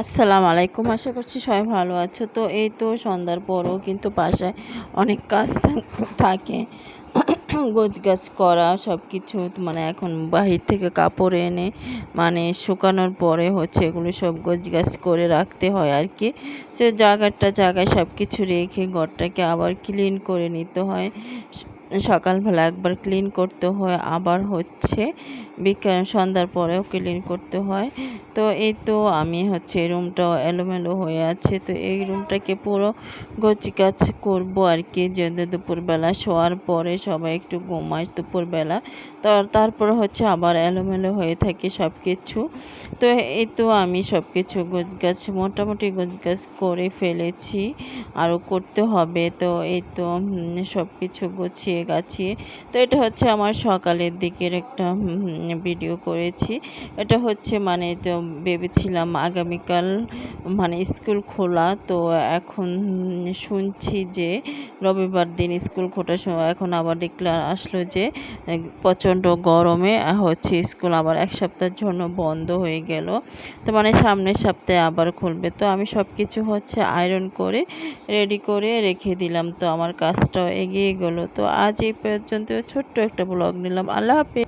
আসসালামু আলাইকুম, আশা করছি সবাই ভালো আছো। তো এই তো সন্ধ্যার পরও কিন্তু বাসায় অনেক কাজ থাকে গোছ করা সব কিছু মানে এখন বাহির থেকে কাপড় এনে মানে শুকানোর পরে হচ্ছে এগুলো সব গোছ করে রাখতে হয় আর কি সে জায়গাটা, জায়গায় সব কিছু রেখে ঘরটাকে আবার ক্লিন করে নিতে হয়। সকালবেলা একবার ক্লিন করতে হয়, আবার হচ্ছে বিকাল, সন্ধ্যার পরেও ক্লিন করতে হয়। তো এই তো আমি হচ্ছে রুমটাও এলোমেলো হয়ে আছে। তো এই রুমটাকে পুরো গোছগাছ করব আর কি যে দুপুরবেলা শোয়ার পরে সবাই একটু ঘুমায় দুপুরবেলা। তো তারপরে হচ্ছে আবার এলোমেলো হয়ে থাকে সব কিছু তো এই তো আমি সব কিছু গোছগাছ, মোটামুটি গোছগাছ করে ফেলেছি। আরও করতে হবে। তো এই তো সব কিছু গুছিয়ে গাছিয়ে তো এটা হচ্ছে আমার সকালের দিকের একটা ভিডিও করেছি। এটা হচ্ছে মানে তো ভেবেছিলাম আগামীকাল মানে স্কুল খোলা। তো এখন শুনছি যে রবিবার দিন স্কুল খোটার সময় এখন আবার ডিক্লার আসলো যে, প্রচণ্ড গরমে হচ্ছে স্কুল আবার এক সপ্তাহের জন্য বন্ধ হয়ে গেল। তো মানে সামনের সপ্তাহে আবার খুলবে। তো আমি সব কিছু হচ্ছে আয়রন করে রেডি করে রেখে দিলাম। তো আমার কাজটাও এগিয়ে গেলো। তো আজ এই পর্যন্ত ছোট্ট একটা ব্লগ নিলাম। আল্লাহ হাফেজ।